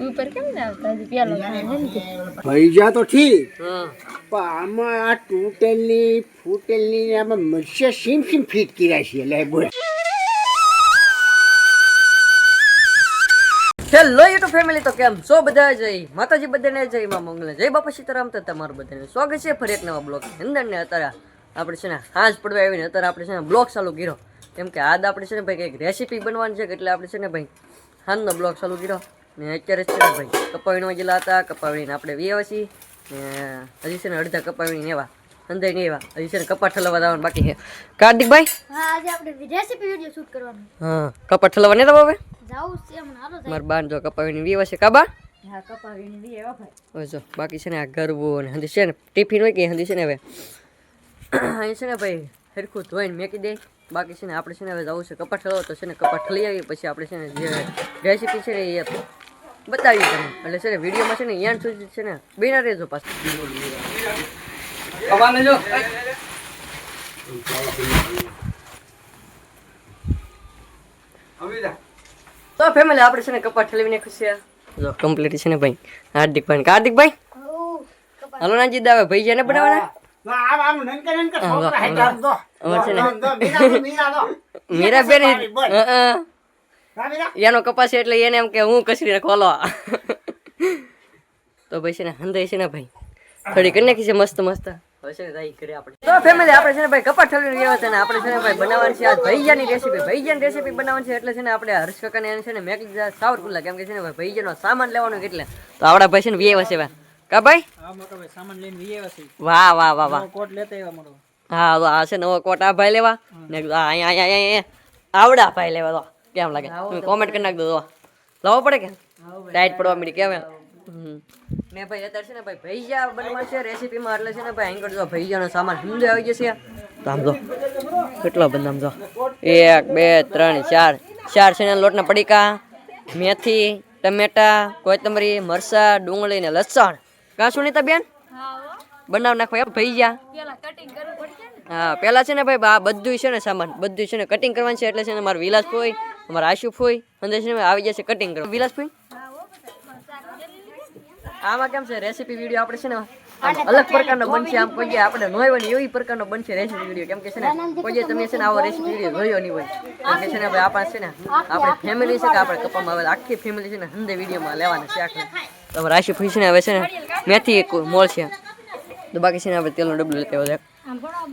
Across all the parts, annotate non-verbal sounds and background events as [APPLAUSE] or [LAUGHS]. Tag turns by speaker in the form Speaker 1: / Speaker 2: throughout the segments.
Speaker 1: ઉપર કેમ ના આવતા? પેલો
Speaker 2: ભૈજા તો ઠીક પણ આમાં આ તૂટેલની ફૂટેલની આમાં મત્સ્ય સીમ સીમ ફીટ કર્યા છે લે બોલ.
Speaker 3: હેલો યુટ્યુબ ફેમિલી તો કેમ છો બધા? જય માતાજી બધાને જય માં મંગલ જય બાપા સીતારામ તો તમારું બધાને સ્વાગત છે. ફરી એક નવા બ્લોગ અંદર ને અત્યારે આપણે છે ને હાંજ પડવા આવીને અત્યારે આપણે છે ને બ્લોગ ચાલુ કર્યો કેમ કે આજ આપણે છે ને ભાઈ કંઈક રેસીપી બનવાની છે એટલે આપણે છે ને ભાઈ હાંજનો બ્લોગ ચાલુ કર્યો ને અત્યારે છે ને ભાઈ કપાવીનો ગયેલા હતા કપાવીને આપણે વીએ છીએ ને હજી છે ને અડધા કપાવીને એવા અંદર નહીં એવા હજી છે ને કપાટ ઠલવા જવાનું બાકી છે કાર્તિકભાઈ
Speaker 1: હા આજે આપણે રેસીપી વિડિયો શૂટ કરવાનો
Speaker 3: હા કપાટ ઠલવા નહીં હવે
Speaker 1: જાવું છે હમણાં હાલો
Speaker 3: મારા બાન જો કપાવીને વીએ છે કાબા
Speaker 1: હા કપાવીને એવા ભાઈ
Speaker 3: બાકી છે ને આ ગરબો ને હજી છે ને ટિફિન હોય કે હજી છે ને હવે અહીં છે ને ભાઈ સરખું ધોઈને મેકી દે બાકી છે ને આપણે છે ને હવે જવું છે કપાટ ઠલવો તો છે ને કપાટ ઠલી આવી પછી આપણે છે ને જે રેસીપી છે ને એ બતાવી તમે એટલે છે ને વિડીયોમાં છે ને યાન સુધી છે ને બેના રહેજો પાછું જો તો ફેમિલી આપણે છે ને કપાટ ઠલવીને ખુશી જો કમ્પ્લીટ છે ને ભાઈ હાર્દિકભાઈ હાર્દિકભાઈ હલો નાજી દાવે ભાઈ બનાવવાના છે ને-
Speaker 2: દો, દો, મીરા દો, મીરા દો.
Speaker 3: મીરા બેન
Speaker 2: બોલ. હા, મીરા?
Speaker 3: એનો કપાસ છે એટલે એને એમ કે હું કસરીને ખોલો. તો ભાઈ છે ને છે ને ભાઈ. થોડી કરી નાખી છે મસ્ત મસ્ત. તો ફેમિલી આપણે. છે ને ભાઈ કપાટ ઠલવીને ગયા છે ને આપણે છે ને ભાઈ બનાવવાની છે. ભૈયાની રેસીપી ભૈયાની રેસીપી બનાવવાની છે એટલે છે ને આપણે હર્ષ કાકાને છે ને મેં સાવર ખુલ્લા કેમ કે છે ને ભાઈ ભૈયાનો સામાન લેવાનો એટલે. તો આપડા ભાઈ છે ને વ્યવસ્થા વસે કા ભાઈ? વાહ વાહ વાહ વાહ. હા તો આ છે નવો કોટ આ ભાઈ લેવા? ને આ અહીંયા અહીંયા અહીંયા આવડા ભાઈ લેવા તો કેમ લાગે? તમે કોમેન્ટ કરી નાખ દો લાવવો પડે કે? ડાયટ પડવા મળી કેમ મેં ને ભાઈ. અત્યારે છે ને ભાઈ ભૈયા બનવા છે રેસીપીમાં એટલે છે ને ભાઈ અહીં કરજો ભૈજાનો સામાન સમજો આવી જશે. તો આમ જો કેટલો બધા આમ જો. એક બે ત્રણ ચાર. ચાર છે ને લોટના પડીકા મેથી ટમેટા કોથમરી મરસા ડુંગળી ને લસણ. કાં સુનિતા બેન બનાવ નાખવા એમ
Speaker 1: ભાઈ ને
Speaker 3: હા પેલા છે ને ભાઈ આ બધું છે ને સામાન બધું છે ને કટિંગ કરવાનું છે એટલે છે ને મારું વિલાસ ફોઈ અમારા આશુ ફોઈ અંદર છે ને આવી જશે કટિંગ કરવા વિલાસ ફોઈ આમાં કેમ છે રેસીપી વીડિયો આપણે છે ને અલગ પ્રકારનો બનશે આમ કોઈ આપણે નોયવાની એવી પ્રકારનો બનશે રેસીપી વીડિયો કેમ કે છે ને કોઈ તમે છે ને આવો રેસીપી વીડિયો જોયો નહીં હોય કેમ કે છે ને ભાઈ આપણા છે ને આપણે ફેમિલી છે કે આપણે કપામાં આવેલા આખી ફેમિલી છે ને હંદે વિડીયોમાં લેવાના છે આખી તો અમારા આશુ ફોઈ છે ને હવે છે ને મેથી એક મોલ છે. તો બાકી છે ને આપણે તેલનો ડબલો લેતો આવ્યો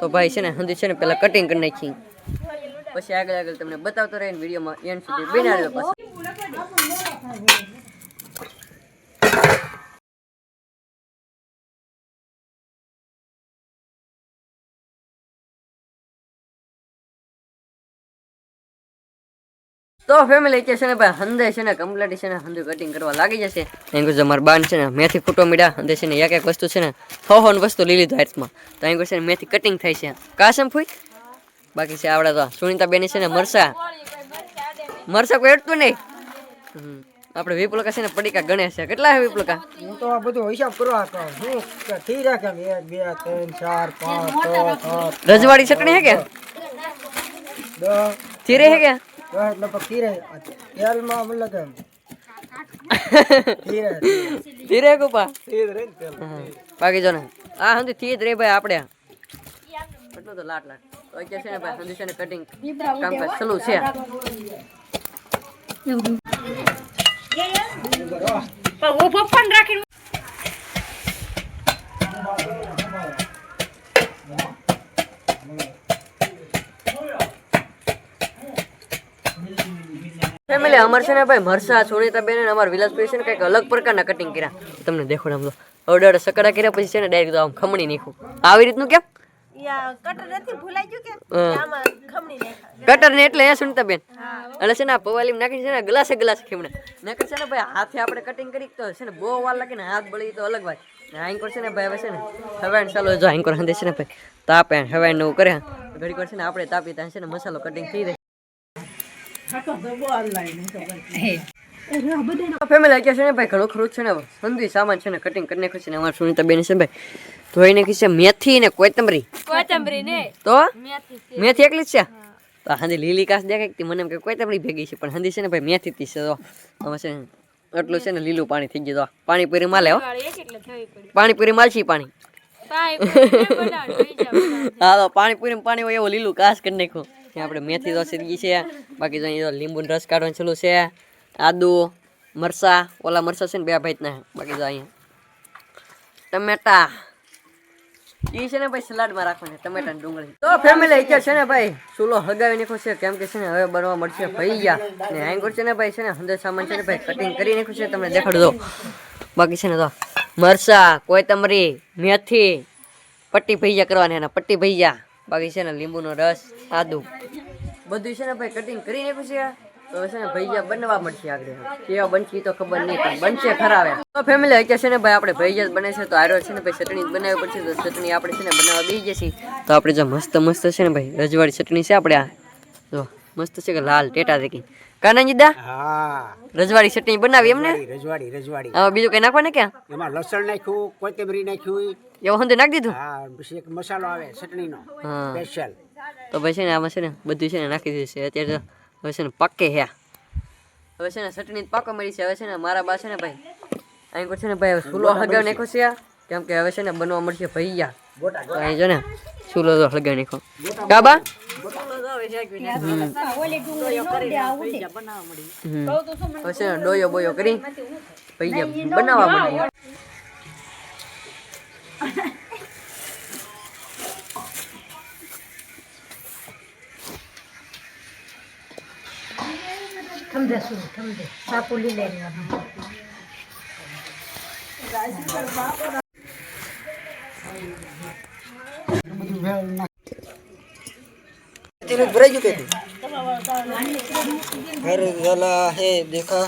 Speaker 3: તો ભાઈ છે ને, હંધી છે ને પેલા કટિંગ કરી નાખી. પછી આગળ આગળ તમને બતાવતો રહીને વિડીયોમાં એન્ડ સુધી બના રહ્યો પછી તો ફેમિલી કે છે ને ભાઈ હંદે છે ને કમ્પ્લેટ છે ને હંદુ કટિંગ કરવા લાગી જશે. એમ કહે મારા બાન છે ને મેથી ખૂટો મીડા હંદે છે ને એક એક વસ્તુ છે ને હો હો વસ્તુ લીલી હાથમાં. તો એમ કહે છે ને મેથી કટિંગ થાય છે. કાસમ ફૂઈ? બાકી છે આવડે તો સુનિતા બેની છે ને મરસા. મરસા કોઈ અડતું નહીં. આપણે વિપુલકા છે ને પડીકા ગણે છે. કેટલા છે વિપુલકા?
Speaker 2: હું તો આ બધું હિસાબ કરવા કહું હું કે ઠીક રાખે? એમ. એક બે ત્રણ ચાર પાંચ છ સાત
Speaker 3: રજવાડી ચટણી હે કે?
Speaker 2: દસ
Speaker 3: થીરે હે કે?
Speaker 2: દસ લગભગ આ તેલમાં મતલબ કે ધીરે
Speaker 3: થીરે કુપા હા. બાકી જો ને આ હંધી થી જ રે ભાઈ આપણે. એટલો તો લાટ લાટ તો કે છે ને ભાઈ છે ને કટિંગ કામ કામકાજ ચાલુ છે. ફેમિલી અમારે છે ને ભાઈ મરસા સુનિતા બેન અને વિલાસ વિલાસભાઈ છે ને કંઈક અલગ પ્રકારના કટિંગ કર્યા તમને દેખો ને આમ ઓર્ડર સકડા કર્યા પછી છે ને ડાયરેક્ટ આમ ખમણી નાખ્યું આવી રીતનું કેમ કટર ને એટલે એ સુનતા બેન એટલે છે ને પવાલી નાખી છે ને ગ્લાસે ગ્લાસ ખીમણે નાખી છે ને ભાઈ હાથે આપણે કટિંગ કરી તો છે ને બહુ વાર લાગે ને હાથ બળી તો અલગ વાત આંકોર છે ને ભાઈ હવે છે ને હવે ચાલો જો આંકોર હાંધે છે ને ભાઈ તાપે હવે ને એવું કરે વાર છે ને આપણે તાપી ત્યાં છે ને મસાલો કટિંગ થઈ જાય ફેમિલી અત્યારે છે ને ભાઈ ઘણું ખરું છે ને સંધી સામાન છે ને કટિંગ કરી નાખ્યું ને અમારા સુનિતા બેન છે ભાઈ. ધોઈ નાખી મેથી ને કોથમરી.
Speaker 1: કોથમરી ને?
Speaker 3: તો?
Speaker 1: મેથી
Speaker 3: મેથી એકલી જ છે? તો હાંધી લીલી કાસ દેખાય કે મને એમ કે કોઈ ભેગી છે પણ હાંધી છે ને ભાઈ મેથી છે તો છે એટલું છે ને લીલું પાણી થઈ ગયું તો પાણીપુરી માલે હો. પાણીપુરી માલશી પાણી. હા તો પાણીપુરી પાણી હોય એવું લીલું કાસ કરી નાખ્યું. ત્યાં આપણે મેથી તો સીધી છે. બાકી તો અહીંયા લીંબુનો રસ કાઢવાનું ચાલુ છે. આદુ મરસા ઓલા મરસા છે ને બે ભાઈના બાકી તો અહીંયા ટમેટા. ઈ છે ને ભાઈ સલાડમાં રાખવાની ટમેટા ડુંગળી. તો ફેમિલી અત્યારે છે ને ભાઈ, ચૂલો હગાવી નાખો છે. કેમ કે છે ને હવે બનવા મળશે ભૈયા ને હેંગર છે ને ભાઈ, છે ને અંદર સામાન છે ને ભાઈ કટિંગ કરી નાખ્યું છે. તમને દેખાડ બાકી છે ને તો મરસા કોથમરી, મેથી, પટ્ટી ભૈયા કરવાની એના પટ્ટી ભૈયા બાકી છે ને લીંબુનો રસ, આદુ. બધું છે ને ભાઈ કટિંગ કરી પછી તો છે ને ભૈયા બનવા મળશે આગળ. કેવા બનશે તો ખબર નહીં, પણ બનશે ખરા હવે. તો ફેમિલી અત્યારે છે ને ભાઈ આપણે ભૈયા બને છે તો આરો છે ને ભાઈ ચટણી બનાવવી પડશે, તો ચટણી આપણે ને બનાવવા દઈ જશે. તો આપણે જો મસ્ત મસ્ત છે ને ભાઈ રજવાડી ચટણી છે આપણે આ. જો. મસ્ત છે કે લાલ ટેટા દેખી. કાનાજી દા
Speaker 2: હા.
Speaker 3: રજવાડી ચટણી બનાવી એમને?
Speaker 2: રજવાડી રજવાડી
Speaker 3: હવે બીજું કઈ નાખવા ને ક્યાં?
Speaker 2: એમાં લસણ નાખ્યું કોથમરી નાખ્યું.
Speaker 3: એવું હંધે નાખી દીધું?
Speaker 2: હા પછી એક મસાલો આવે ચટણીનો.
Speaker 3: હા.
Speaker 2: સ્પેશિયલ.
Speaker 3: તો ભાઈ છે ને આમાં છે ને બધું છે ને નાખી દીધું છે. અત્યારે તો હવે છે ને પાકે હે હવે છે ને ચટણી પાકો મળી છે. હવે છે ને મારા બા છે ને ભાઈ અહીં કોઈ છે ને ભાઈ હવે ચૂલો હગાવી નાખ્યો છે કેમ કે હવે છે ને બનવા મળશે ભૈયા. તો અહીં જો ને ચૂલો તો હગાવી નાખો કા બા હમ. હમ. હવે છે ને ડોયો બોયો કરી ભૈયા બનાવવા તેનું
Speaker 4: ભરાઈ ગયું કે ઘર ગયેલા હે દેખા.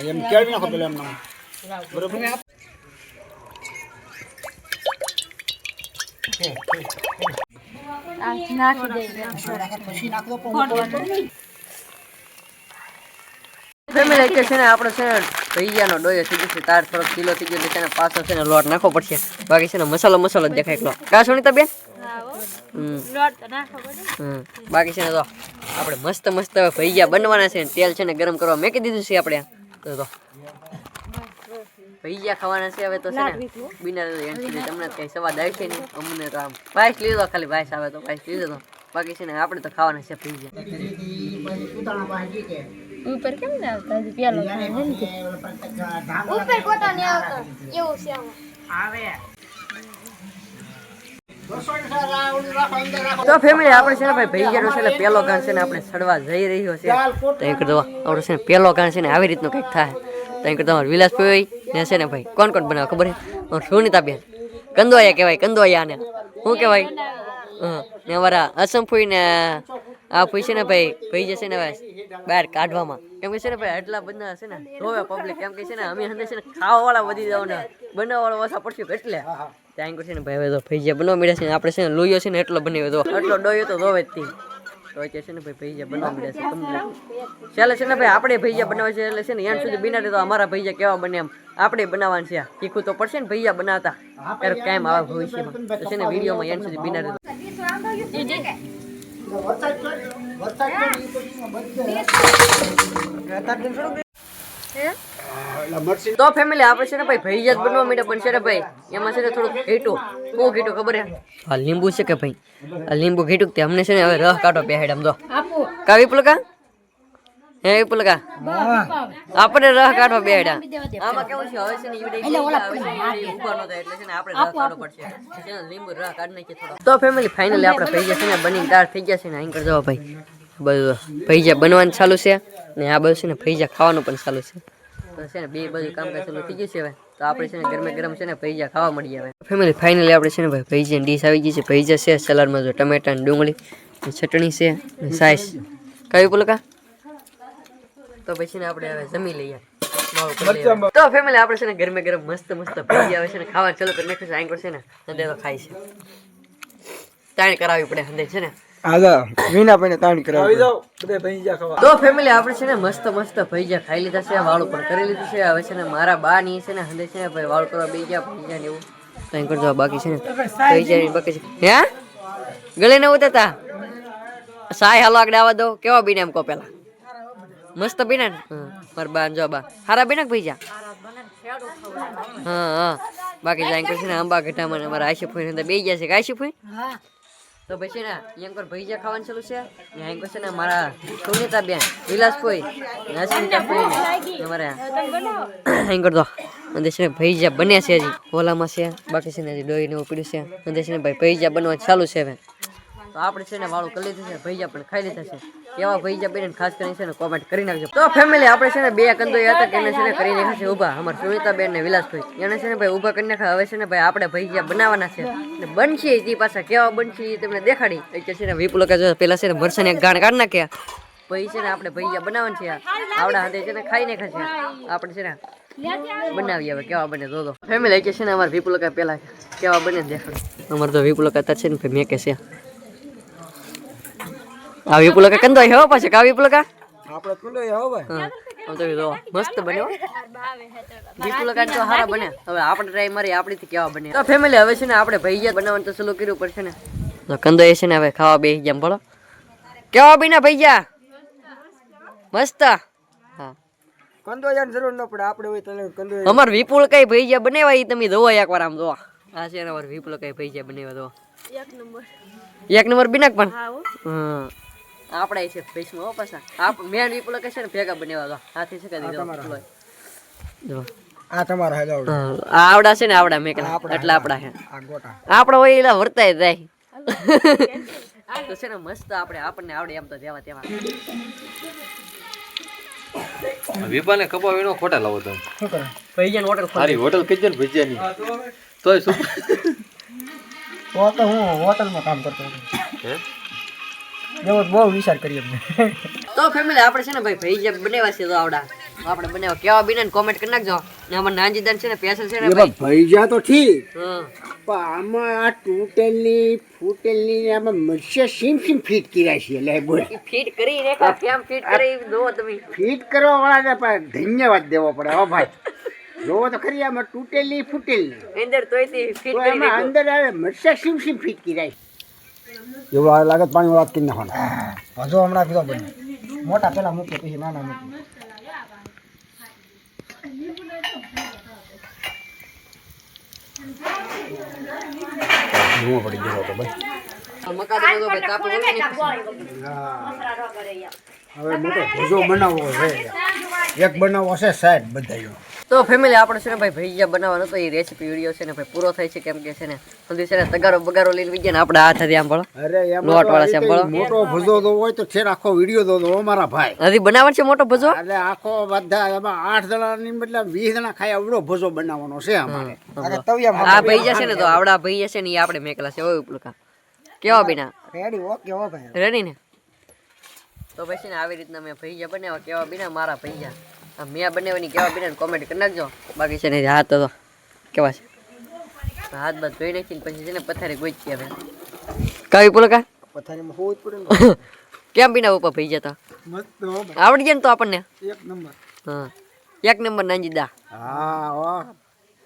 Speaker 2: એમ કેળવી નાખો પેલા એમના બરોબર?
Speaker 3: ફેમિલી કે છે ને આપણે છે ભૈયાનો ડોયો થઈ ગયો છે તાર થોડોક કિલો થઈ ગયો છે પાછો છે ને લોટ નાખવો પડશે. બાકી છે ને મસાલો મસાલો જ દેખાય એકલો કા સુનીતા બેન? બાકી છે ને તો આપણે મસ્ત મસ્ત હવે ભૈયા બનવાના છે ને તેલ છે ને ગરમ કરવા મેકી દીધું છે આપણે. તો તો. ભૈયા ખાવાના છે હવે તો છે ને બિના એન્ટ્રી તમને કઈ સ્વાદ આવશે નહીં. અમને તો આમ પાઇસ લીધો ખાલી ભાઈસ આવે તો પાઇસ લીધો તો. બાકી છે ને આપણે તો ખાવાના છે ભૈયા
Speaker 1: ઉપર કેમ ને આવતા હજી? પેલો ઉપર કોટા ને આવતો. એવું છે આવે.
Speaker 3: તો ફેમિલી આપણે છે ને ભાઈ ભૈયાનો છે ને પેલો ગાન છે ને આપણે સડવા જઈ રહ્યો છે. તો એક તો આપણો છે ને પેલો ગાન છે ને આવી રીતનું કંઈક થાય. તો એક તમારે વિલાસ ભાઈ ને છે ને ભાઈ કોણ કોણ બનાવે ખબર છે? સુનિતા બેન કંદોયા કહેવાય કંદોયા ને શું કહેવાય? ને અમારા અસમ ફૂઈ ને આ ફૂઈ છે ને ભાઈ ભાઈ જશે ને ભાઈ બહાર કાઢવામાં. કેમ કે છે ને ભાઈ આટલા બધા છે ને જોવે પબ્લિક કેમ કે છે ને અમે હંદે છે ને ખાવા વાળા વધી જાવ ને બનાવવા વાળા ઓછા પડશે એટલે. ત્યાં છે ને ભાઈ હવે તો ભૈયા બનવા મળ્યા છે ને આપણે છે ને લોહીઓ છે ને એટલો બનાવ્યો તો એટલો ડોયો તો જોવે જ તો કે છે ને, ભાઈ, ભૈયા બનવા મળ્યા છે complete. ચાલે છે ને, ભાઈ, આપણે ભૈયા બનાવે છે, એટલે છે ને યાન સુધી બિના તો અમારા ભૈયા કેવા બને એમ. આપણે બનાવવાનું છે શીખવું તો પડશે ને, ભૈયા બનાવતા. ત્યારે કાયમ આવે ભવિષ્યમાં. તો છે ને, વિડીયોમાં યાન સુધી બિના રહેતો
Speaker 2: મરસી
Speaker 3: તો ફેમિલી આપણે છે ને ભાઈ ભાઈ જ બનવા માંડ્યા પણ છે ને ભાઈ એમાં છે ને થોડું ઘેટું શું ઘેટું ખબર હે આ લીંબુ છે કે ભાઈ આ લીંબુ ઘેટું તે અમને છે ને હવે રહ કાઢો બેહેડ આમ તો કા વિપુલકા હે વિપુલકા આપણે રહ કાઢો બેહેડ આમાં કેવું છે હવે છે ને ઈવડે હવે છે ને થાય એટલે છે ને આપણે રહ કાઢો પડશે છે ને લીંબુ રહ કાઢ નાખીએ થોડો તો ફેમિલી ફાઇનલી આપણે ભૈયા છે ને બની તાર થઈ ગયા છે ને અહીં કરી દો ભાઈ બધું ભૈયા બનવાનું ચાલુ છે ને આ બધું છે ને ભૈયા ખાવાનું પણ ચાલુ છે તો છે ને બે બાજુ કામકાજ ચાલુ થઈ ગયું છે તો આપણે છે ને ગરમે ગરમ છે ને ભૈજા ખાવા મળી આવે ફેમિલી ફાઇનલી આપણે છે ને ભાઈ ભૈયા ડીશ આવી ગઈ છે. ભૈજા છે સલાડમાં જો ટમેટા ને ડુંગળી ચટણી છે ને સાઈસ. કયું પુલકા. તો પછી ને આપણે હવે જમી લઈએ. તો ફેમિલી આપણે છે ને ગરમે ગરમ મસ્ત મસ્ત ભૈયા આવે છે ને ખાવા ચલો કરી નાખ્યું છે. આંગળ છે ને તો ખાય છે. તાણ કરાવવી પડે હંદે છે ને.
Speaker 4: આજા વીના પૈને તાણ કરાવી જાઓ બધે ભાઈ ખાવા.
Speaker 3: તો ફેમિલી આપણે છે ને મસ્ત મસ્ત ભૈયા ખાઈ લીધા છે વાળું પણ કરી લીધું છે. હવે છે ને મારા બા ની છે ને હંદે છે ને ભાઈ વાળું કરવા બે ગયા ભૈયા ને એવું. કઈ કરજો બાકી છે ને જાય બાકી છે. હે? ગળે ને ઉતરતા? સાય હાલો આગળ આવવા દો. કેવા બીને એમ કહો પેલા? મસ્ત બીને ને? હા મારા બા જો બા. હારા બીને ભાઈ હા હા. બાકી જાય છે ને આંબા ઘટામાં અમારા આશી ફોઈ બે ગયા છે આશી ફોઈ તો પછી છે ને યંકર ભૈજા ખાવાનું ચાલુ છે? ને છે ને મારા સુનિતા બેન વિલાસ ફોઈ ને અસ્મિતા ફોઈ ને અમારા તો અને છે ને બન્યા છે હજી, ઓલામાં છે, બાકી છે ને હજી ડોઈને એવું પીડ્યું છે. અને છે ભાઈ ભૈજા બનવા ચાલુ છે હવે. આપણે છે ને વાળું કરી લીધું છે ભૈયા પણ ખાઈ લીધા છે કેવા ભૈયા બેન ખાસ કરીને છે ને કોમેન્ટ કરી નાખજો તો ફેમિલી આપણે છે ને બે કંદો હતા કે એને છે ને કરી નાખ્યા છે ઊભા અમારા સુનિતા બેન ને વિલાસભાઈ એને છે ને ભાઈ ઊભા કરી નાખ્યા હવે છે ને ભાઈ આપણે ભૈયા બનાવવાના છે ને બનશે તે પાછા કેવા બનશે એ તમને દેખાડી એટલે છે ને વિપુલ પેલા છે ને મરસાને ગાણ કાઢ નાખ્યા ભાઈ છે ને આપણે ભૈયા બનાવવાનું છે આવડા હાથે છે ને ખાઈ નાખ્યા છે આપણે છે ને બનાવીએ હવે કેવા બને જો ફેમિલી કે છે ને અમારા વિપુલકા પેલા કેવા બને દેખાડ અમારે તો વિપુલકા હતા છે ને મેં કે છે આ વિપુલ કા કંદો હે પાછો કાવી વિપુલ
Speaker 4: આપણે કુંડો હો ભાઈ.
Speaker 3: આમ તો જો મસ્ત બન્યો. જી કા તો હારા બને હવે આપણે ટ્રાય મારી આપણી થી કેવા બને તો ફેમિલી હવે છે ને આપણે ભૈયા બનાવવાનું તો ચાલુ કર્યું પડશે ને. તો કંદો એ છે ને હવે ખાવા બે જેમ બોલો. કેવા બીના ભૈયા મસ્ત. હા.
Speaker 4: કંદો યાર જરૂર ન પડે આપણે હોય તને કંદો
Speaker 3: અમાર વિપુલ કઈ ભૈયા બનાવ્યા ઈ તમે જોવા એકવાર આમ જોવા. આ છે ને અમાર વિપુલ કઈ ભૈયા બનાવ્યા જોવા.
Speaker 1: એક નંબર.
Speaker 3: એક નંબર બિનાક પણ?
Speaker 1: હા હા.
Speaker 3: આપણે છે ફેસમાં હો પાછા. આપ મેન વિપુલ કે છે ને ભેગા બનેવા દો હાથી છે કે જો.
Speaker 4: આ તમારા હેલો
Speaker 3: હા, આ આવડા છે ને આવડા મેં એટલે આપડા હે
Speaker 4: આ ગોટા.
Speaker 3: આપણો હોય એલા વર્તાય જાય. તો છે ને મસ્ત આપણે આપણને આવડે એમ તો જેવા તેવા.
Speaker 5: વિપાને કપા વિનો ખોટા લાવો તમે.
Speaker 4: શું કરે?
Speaker 3: ભૈયા હોટલ
Speaker 5: સારી હોટલ કીધો ને ભજીયાની તોય શું? [LAUGHS]
Speaker 4: તો તો હું હોટલમાં કામ કરતો હતો. એવો બહુ વિચાર કરીએ અમને
Speaker 3: તો ફેમિલી આપણે છે ને ભાઈ ભૈયા બનાવ્યા છે તો આવડા. આપણે બનાવ્યા કેવા બીને કોમેન્ટ કરી નાખજો. ને અમાર નાનજીદાન છે ને પેસલ છે ને ભાઈ.
Speaker 2: ભૈજા તો ઠીક. પણ આમાં આ તૂટેલની ફૂટેલની ને આમાં મત્સ્ય સીમ સીમ ફીટ કર્યા છે એટલે બોલ.
Speaker 3: ફિટ કરી રે કેમ ફિટ કરી દો તમે.
Speaker 2: ફીટ કરવા વાળા પણ ધન્યવાદ દેવો પડે હો ભાઈ. જોવો તો ખરી આમાં તૂટેલી ફૂટેલી
Speaker 3: અંદર તોય તે ફિટ કરી
Speaker 2: અંદર આવે મત્સ્ય સીમ સીમ ફીટ કર્યા છે.
Speaker 4: એવું આ લાગે પાણી વાત કરી નાખવાનું. હજુ હમણાં કીધો બને મોટા પેલા મૂકીએ પછી નાના મૂકીએ ધુઓ પડી ગયો તો ભાઈ.
Speaker 3: મકા તો બધો ભાઈ
Speaker 4: હવે મોટો ભૂજો બનાવવો છે. એક બનાવવો છે સાહેબ બધાયો
Speaker 3: તો ફેમિલી આપણે છે ને ભાઈ ભૈયા બનાવવાનો તો એ રેસીપી વીડિયો છે ને ભાઈ પૂરો થાય છે કેમ કે છે ને બધી છે ને તગારો બગારો લઈને ને આપણે હાથ આમ ભણો લોટ વાળા
Speaker 2: છે
Speaker 3: સાંભળો.
Speaker 2: મોટો ભજો તો હોય તો છે આખો વીડિયો તો દો અમારા ભાઈ.
Speaker 3: હજી બનાવવાનો છે મોટો ભજો?
Speaker 2: એટલે આખો બધા એમાં આઠ જણાની મતલબ વીસ જણા ખાય આવડો ભજો બનાવવાનો છે અમારે.
Speaker 3: આ ભાઈ છે ને તો આવડા ભાઈ છે ને એ આપણે મેકલા છે ઓય ઉપલકા કેવા બીના?
Speaker 4: રેડી ઓકે ઓ ભાઈ
Speaker 3: રેડી ને? તો પછી ને આવી રીતના મેં ભૈયા બનાવ્યા કેવા બીના? મારા ભૈયા આ મેં બનાવવાની કેવા બીના કોમેન્ટ કરી નાખજો. બાકી છે ને હાથ તો કેવા છે? હાથ બાદ ધોઈ નાખીને પછી છે ને પથારી ગોચી હવે. કાવી પુલકા?
Speaker 4: પથારીમાં હોવું જ પડે [LAUGHS]
Speaker 3: કેમ બીના ઉપર ભઈ જતા? આવડી જાય ને તો આપણને.
Speaker 4: એક નંબર.
Speaker 3: હા. એક નંબર નાંજી દા.
Speaker 2: હા હો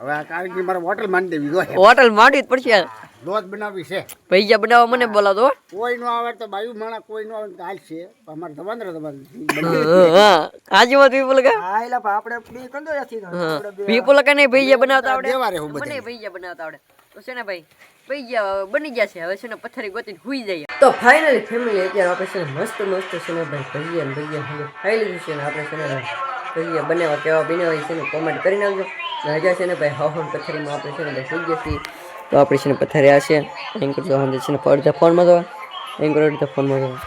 Speaker 2: હવે આ કારગી મારે હોટલ માની દેવી જોઈએ.
Speaker 3: હોટલ માંડવી જ પડશે
Speaker 2: લોજ બનાવી છે.
Speaker 3: પૈસા બનાવવા મને બોલાવતો હો.
Speaker 2: કોઈ નો આવે તો બાયુ માણા કોઈ નો આવે તો હાલ છે. અમારે ધવાંદર
Speaker 3: હા આજે વાત વિપુલકા
Speaker 4: હા એલા આપણે બે કંદો નથી
Speaker 3: હા. કા ને ભૈયા બનાવતા આવડે?
Speaker 2: દેવા હું
Speaker 3: મને ભૈયા બનાવતા આવડે. તો છે ને ભાઈ ભૈયા બની ગયા છે. હવે છે ને પથારી ગોતીને હુઈ જાય તો ફાઇનલી ફેમિલી અત્યારે આપણે છે ને મસ્ત મસ્ત છે ને ભાઈ ભૈયા ભૈયા ખાઈ લીધું છે ને આપણે છે ને ભૈયા બનાવવા કેવા બનાવવા છે ને કોમેન્ટ કરી નાખજો. હજા છે ને ભાઈ હવન પથારીમાં આપણે છે ને ભાઈ સુઈ ગયા છીએ તો આપણે છે ને પથારી આ છે એન્કર જો હંદે છે ને અડધા ફોનમાં જવા. એન્કર અડધા ફોનમાં જવા.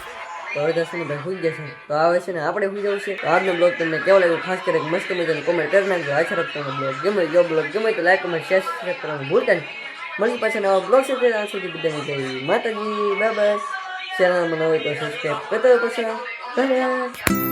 Speaker 3: તો અડધા છે ને ભાઈ સુઈ ગયા છે તો આવે છે ને આપણે જવું છે. તો આજનો બ્લોગ તમને કેવો લાગ્યો? ખાસ કરીને મસ્ત મજાનો કોમેન્ટ કરી નાખજો. આશા રાખતો બ્લોગ ગમે જો બ્લોગ ગમે તો લાઈક કમેન્ટ શેર કરવાનું ભૂલતા નહીં. મળી પાછા નવા બ્લોગ સાથે. ત્યાં સુધી બધાને જઈ માતાજી. બાબા ન હોય તો સબસ્ક્રાઈબ કરતા પછી